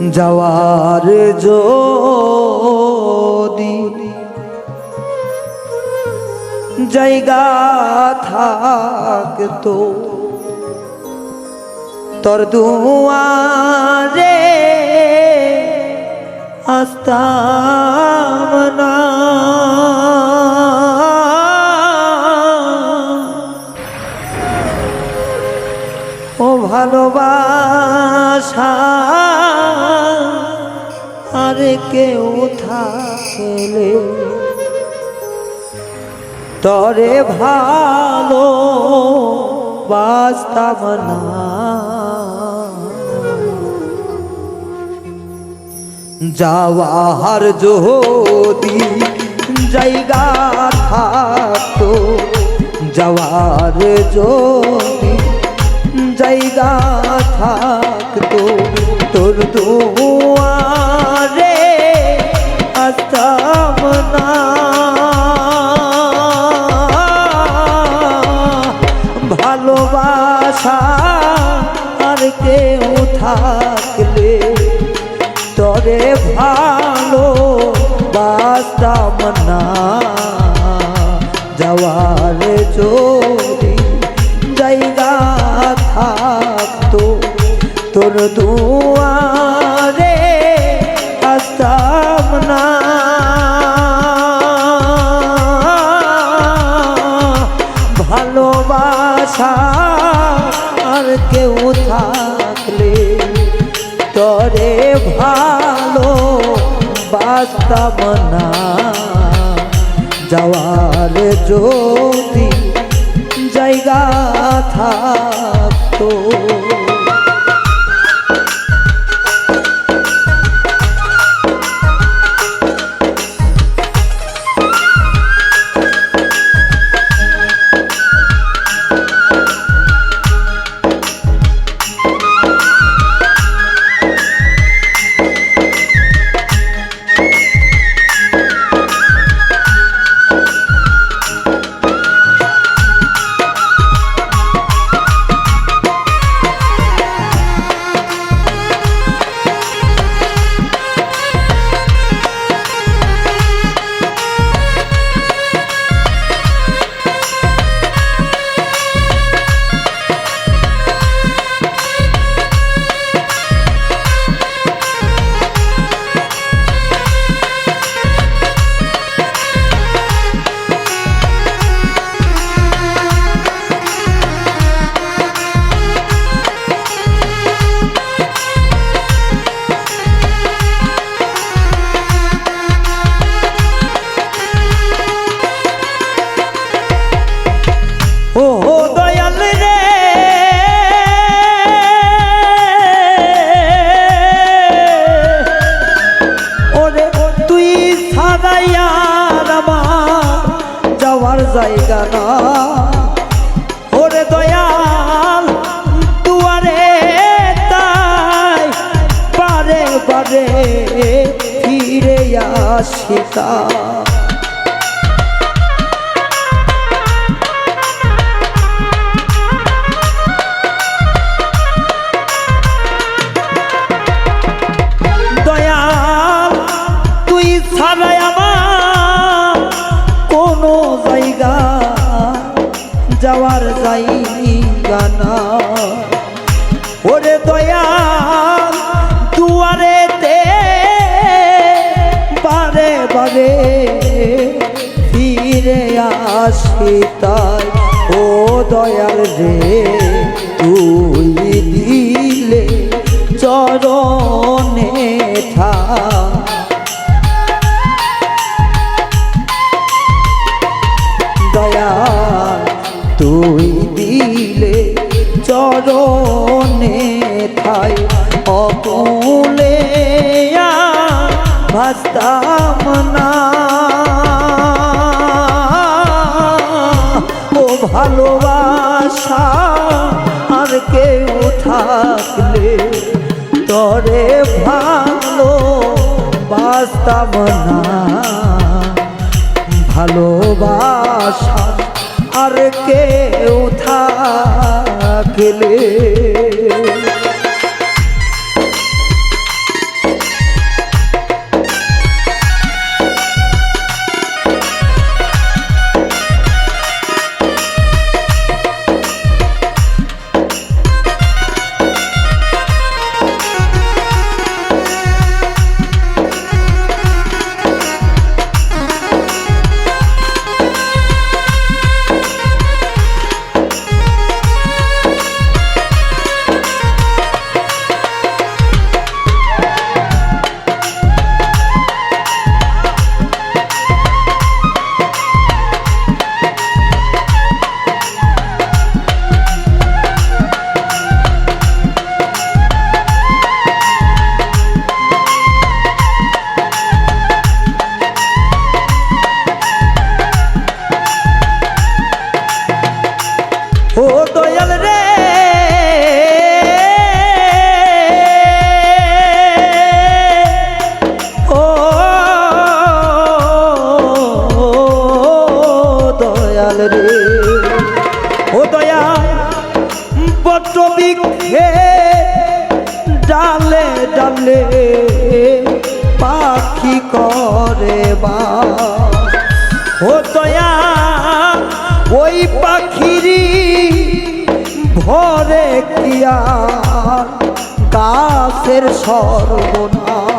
যাওয়ার যদি জায়গা থাকতো তোর দুয়ারে আসতাম না। ভালোবাসা আর কেউ থাকলে তরে ভালো বাস্তাব না। যাওয়ার যদি জায়গা থাকতো যাওয়ার যদি জায়গা থাকতো, তোর দুয়ারে আসতাম না। ভালোবাসা আর কেউ থাকলে তরে ভালো বাস্তাম না। যাওয়ার যদি জায়গা থাকতো তোর দুয়ারে আসতাম না। ভালোবাসা আর কেউ থাকলে তরে ভালো বাস্তব না। যাওয়ার যদি জায়গা থাকতো ও জায়গা যাওয়ার জায়গা না। ওরে দয়াল বারে ফিরে আসি তাই। ও দয়াল রে তুই দিলে চরণে থা থাকলে তরে ভালো বাস্তাব না ভালোবাসা আর কেউ থাকলে ডালে পাখি করে বা। ও দয়া ওই পাখিরি ভরে কিয়া গাছের সর্বনা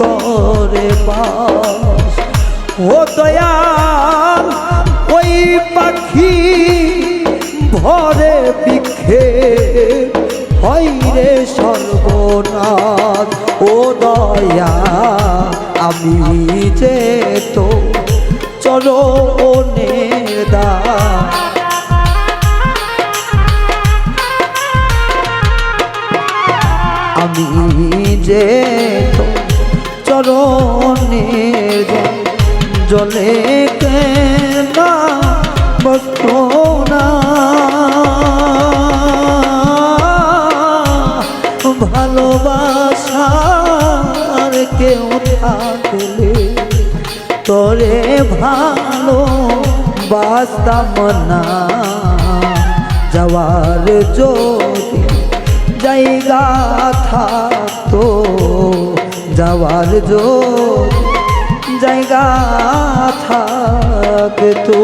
করে ও দয়াল, ওই পাখি ভরে বিক্ষে। হয় রে সর্বনাথ ও দয়া আমি যে তো চলো দা আমি যে জলে কেনা বসতো না। ভালোবাসার কেউ থাকলে তোরে ভালো বাস্তাম না। যাওয়ার যদি জায়গা থাকতো, যাওয়ার যদি জায়গা থাকতো।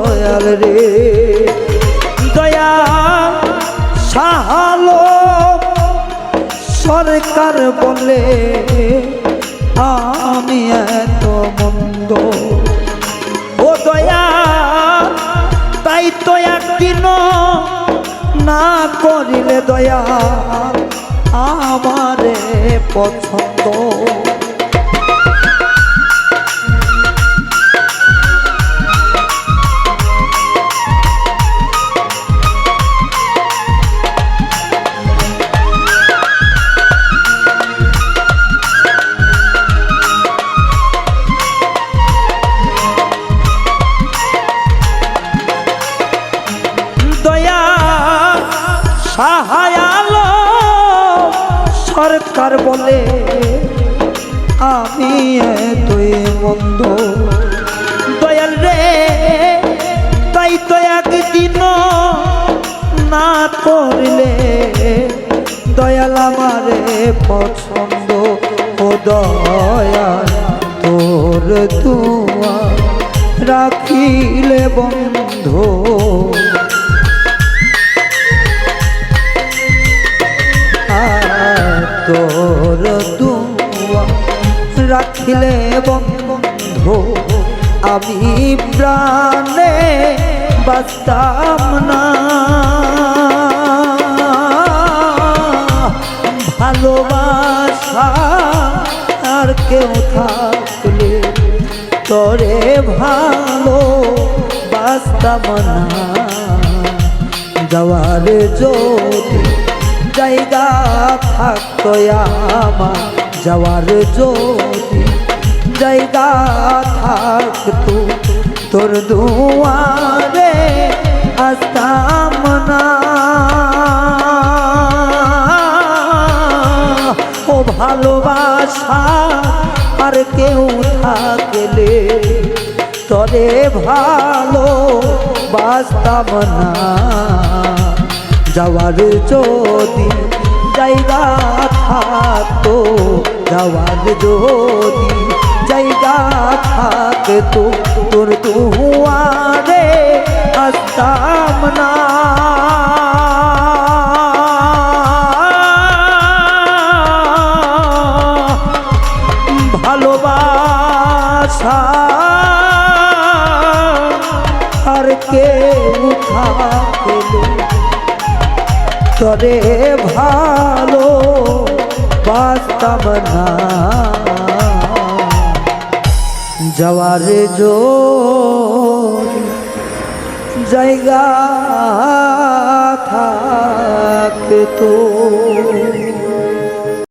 দয়াল রে। দয়া সাহালো সরকার বলে, আমি এত মন্দ। ও দয়া, তাই তো একদিন না করিলে দয়া, আমারে পছন্দ। সাহায়ালো সরকার বলে, আমি তুই মন্দ। দয়াল রে, তাই তো একদিন না করলে। দয়াল আমারে পছন্দ ও দয়াল তোর তুয়া রাখিলে বন্ধু। রাখিলে বন্ধু, আমি প্রাণে বাস্তাম না। ভালোবাসা আর কেউ থাকলে তোরে ভালো বাস্তাম না। যাওয়ার যদি জায়গা থাকতো আমার, যাওয়ার যদি জায়গা থাকতো তোর দুয়ারে আসতাম না ও ভালোবাসা, আর কেউ থাকলে তরে ভালো বাস্তব না যাওয়ার যদি জায়গা থাকতো, যাওয়ার যদি থাকতো তোর দুয়ারে আসতাম না ভালোবাসা আর কেউ থাকলে তরে ভালো বাস্তব না। যাওয়ার জো জায়গা থাকতো।